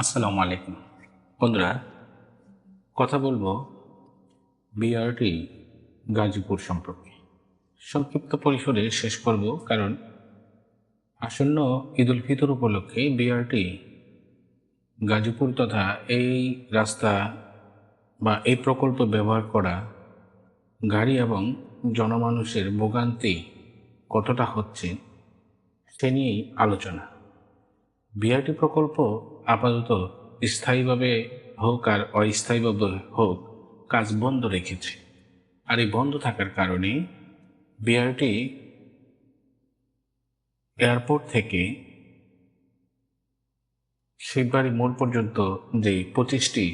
আসসালামু আলাইকুম। বন্ধুরা, কথা বলব বিআরটি গাজীপুর সম্পর্কে। সংক্ষিপ্ত পরিসরে শেষ করব, কারণ আসন্ন ঈদুল ফিতর উপলক্ষে বিআরটি গাজীপুর তথা এই রাস্তা বা এই প্রকল্প ব্যবহার করা গাড়ি এবং জনমানুষের ভোগান্তি কতটা হচ্ছে, সে নিয়েই আলোচনা। বিআরটি প্রকল্প আপাতত স্থায়ীভাবে হোক আর অস্থায়ীভাবে হোক, কাজ বন্ধ রেখেছে। আর এই বন্ধ থাকার কারণে বিআরটি এয়ারপোর্ট থেকে শিববাড়ি মোড় পর্যন্ত যে পঁচিশটি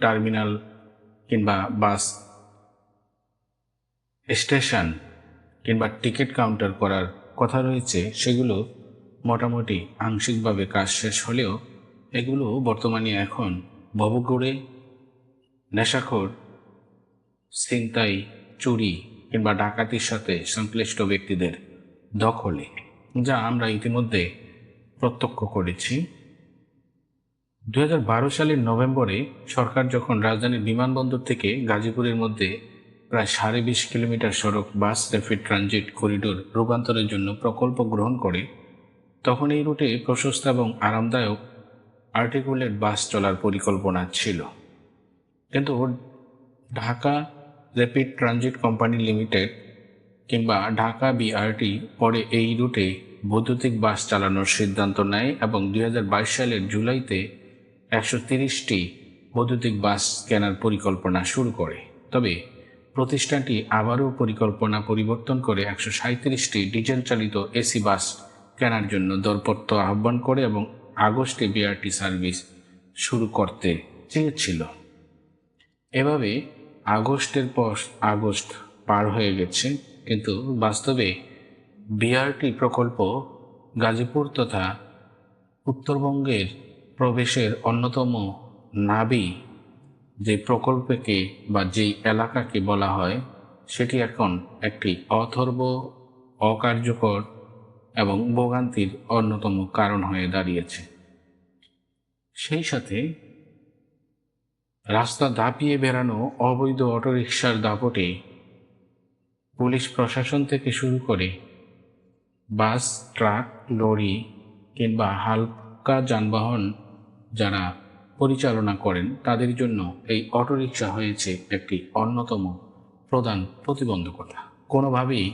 টার্মিনাল কিংবা বাস স্টেশন কিংবা টিকিট কাউন্টার করার কথা রয়েছে, সেগুলো মোটামুটি আংশিকভাবে কাজ শেষ হলেও এগুলো বর্তমানে এখন ভবগড়ে নেশাখোর, ছিনতাই, চুরি কিংবা ডাকাতির সাথে সংশ্লিষ্ট ব্যক্তিদের দখলে, যা আমরা ইতিমধ্যে প্রত্যক্ষ করেছি। দু হাজার বারো সালের নভেম্বরে সরকার যখন রাজধানীর বিমানবন্দর থেকে গাজীপুরের মধ্যে প্রায় সাড়ে বিশ কিলোমিটার সড়ক বাস র্যাপিড ট্রানজিট করিডোর রূপান্তরের জন্য প্রকল্প গ্রহণ করে তখন এই রুটে প্রশস্ত এবং আরামদায়ক আর্টিকুলেট বাস চলার পরিকল্পনা ছিল। কিন্তু Dhaka rapid transit company limited কিংবা ঢাকা বিআরটি পরে এই রুটে বৈদ্যুতিক বাস চালানোর সিদ্ধান্ত নেয় এবং দুই হাজার বাইশ সালের জুলাইতে একশো তিরিশটি বৈদ্যুতিক বাস কেনার পরিকল্পনা শুরু করে। তবে প্রতিষ্ঠানটি আবারও পরিকল্পনা পরিবর্তন করে একশো সাঁত্রিশটি ডিজেল চালিত এসি বাস কেনার জন্য দরপত্র আহ্বান করে এবং আগস্টে বিআরটি সার্ভিস শুরু করতে চেয়েছিল। এভাবে আগস্টের পর আগস্ট পার হয়ে গেছে, কিন্তু বাস্তবে বিআরটি প্রকল্প গাজীপুর তথা উত্তরবঙ্গের প্রবেশের অন্যতম নাবি যে প্রকল্পকে বা যেই এলাকাকে বলা হয়, সেটি এখন একটি অথর্ব, অকার্যকর এবং ভোগান্তির অন্যতম কারণ হয়ে দাঁড়িয়েছে। সেই সাথে রাস্তা দাপিয়ে বেড়ানো অবৈধ অটোরিকশার দাপটে পুলিশ প্রশাসন থেকে শুরু করে বাস, ট্রাক, লরি কিংবা হালকা যানবাহন যারা পরিচালনা করেন, তাদের জন্য এই অটোরিকশা হয়েছে একটি অন্যতম প্রধান প্রতিবন্ধকতা। কোনোভাবেই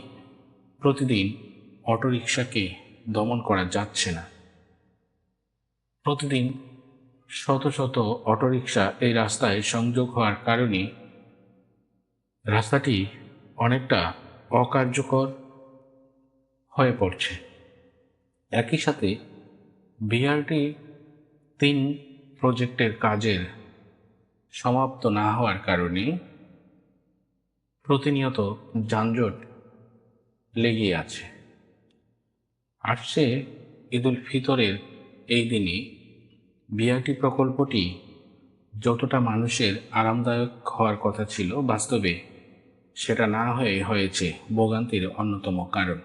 প্রতিদিন অটোরিকশাকে দমন করা যাচ্ছে না। প্রতিদিন শত শত অটোরিকশা এই রাস্তায় সংযোগ হওয়ার কারণে রাস্তাটি অনেকটা অকার্যকর হয়ে পড়ছে। একই সাথে বিআরটি তিন প্রজেক্টের কাজের সমাপ্ত না হওয়ার কারণে প্রতিনিয়ত যানজট লেগে আছে। আসছে ঈদুল ফিতরের এই দিনে। বিআরটি প্রকল্পটি যতটা মানুষের আরামদায়ক হওয়ার কথা ছিল বাস্তবে, সেটা না হয়ে হয়েছে ভোগান্তির অন্যতম কারণ।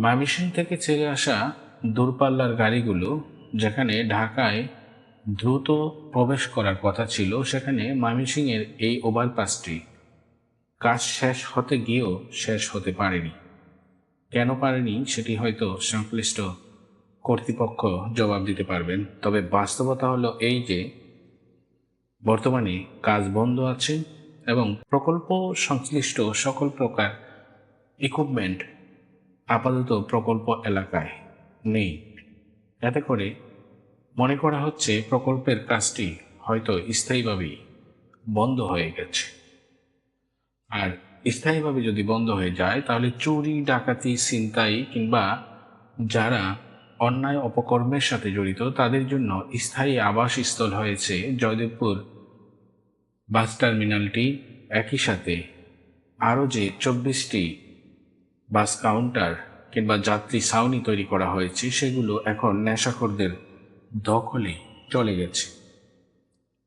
ময়মনসিংহ থেকে ছেড়ে আসা দূরপাল্লার গাড়িগুলো যেখানে ঢাকায় দ্রুত প্রবেশ করার কথা ছিল, সেখানে ময়মনসিংহের এই ওভারপাসটি কাজ শেষ হতে গিয়েও শেষ হতে পারেনি। কেন পারেনি সেটি হয়তো সংশ্লিষ্ট কর্তৃপক্ষ জবাব দিতে পারবেন। তবে বাস্তবতা হলো এই যে, বর্তমানে কাজ বন্ধ আছে এবং প্রকল্প সংশ্লিষ্ট সকল প্রকার ইকুইপমেন্ট আপাতত প্রকল্প এলাকায় নেই। এতে করে মনে করা হচ্ছে প্রকল্পের কাজটি হয়তো স্থায়ীভাবেই বন্ধ হয়ে গেছে। আর স্থায়ীভাবে যদি বন্ধ হয়ে যায়, তাহলে চুরি, ডাকাতি, ছিনতাই কিংবা যারা অন্যায় অপকর্মের সাথে জড়িত, তাদের জন্য স্থায়ী আবাসস্থল হয়েছে জয়দেবপুর বাস টার্মিনালটি। একই সাথে আরও যে চব্বিশটি বাস কাউন্টার কিংবা যাত্রী ছাউনি তৈরি করা হয়েছে, সেগুলো এখন নেশাখোরদের দখলে চলে গেছে।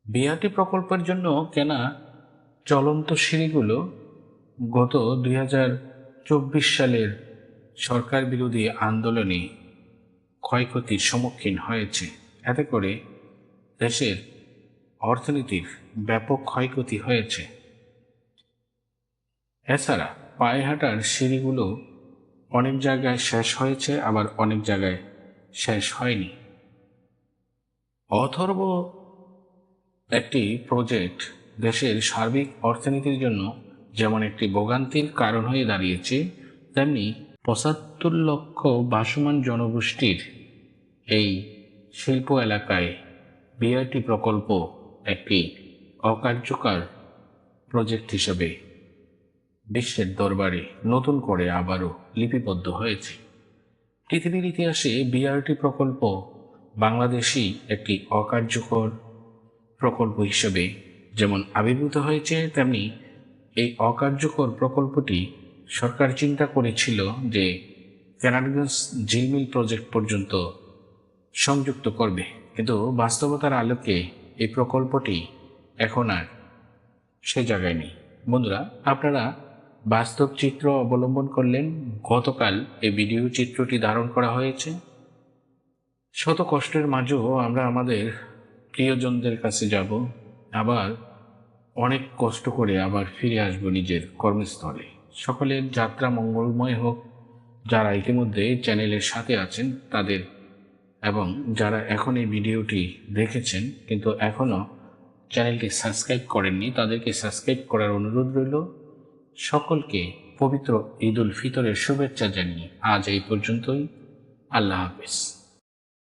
বিআরটি প্রকল্পের জন্য কেনা চলন্ত সিঁড়িগুলো গত দুই হাজার চব্বিশ সালের সরকার বিরোধী আন্দোলনে ক্ষয়ক্ষতির সম্মুখীন হয়েছে। এতে করে দেশের অর্থনীতির ব্যাপক ক্ষয়ক্ষতি হয়েছে। এছাড়া পায়ে হাঁটার সিঁড়িগুলো অনেক জায়গায় শেষ হয়েছে, আবার অনেক জায়গায় শেষ হয়নি। অথর্ব একটি প্রজেক্ট দেশের সার্বিক অর্থনীতির জন্য যেমন একটি ভোগান্তির কারণ হয়ে দাঁড়িয়েছে, তেমনি পঁচাত্তর লক্ষ বাসমান জনগোষ্ঠীর এই শিল্প এলাকায় বিআরটি প্রকল্প একটি অকার্যকর প্রজেক্ট হিসেবে বিশ্বের দরবারে নতুন করে আবারও লিপিবদ্ধ হয়েছে। পৃথিবীর ইতিহাসে বিআরটি প্রকল্প বাংলাদেশি একটি অকার্যকর প্রকল্প হিসেবে যেমন আবির্ভূত হয়েছে, তেমনি অকার্যকর প্রকল্পটি সরকার চিন্তা করেছিল যে কেনারগঞ্জ ঝিলমিল প্রজেক্ট পর্যন্ত সংযুক্ত করবে। কিন্তু বাস্তবতার আলোকে এই প্রকল্পটি এখন আর সে জায়গায় নেই। বন্ধুরা, আপনারা বাস্তব চিত্র অবলম্বন করলেন। গতকাল এই ভিডিও চিত্রটি ধারণ করা হয়েছে। শত কষ্টের মাঝেও আমরা আমাদের প্রিয়জনদের কাছে যাব। আবার অনেক কষ্ট করে আবার ফিরে আসব নিজের কর্মস্থলে। সকলের যাত্রা মঙ্গলময় হোক। যারা ইতিমধ্যে চ্যানেলের সাথে আছেন তাদের এবং যারা এখন এই ভিডিওটি দেখেছেন কিন্তু এখনও চ্যানেলটি সাবস্ক্রাইব করেননি, তাদেরকে সাবস্ক্রাইব করার অনুরোধ রইল। সকলকে পবিত্র ঈদ উল ফিতরের শুভেচ্ছা জানিয়ে আজ এই পর্যন্তই। আল্লাহ হাফেজ।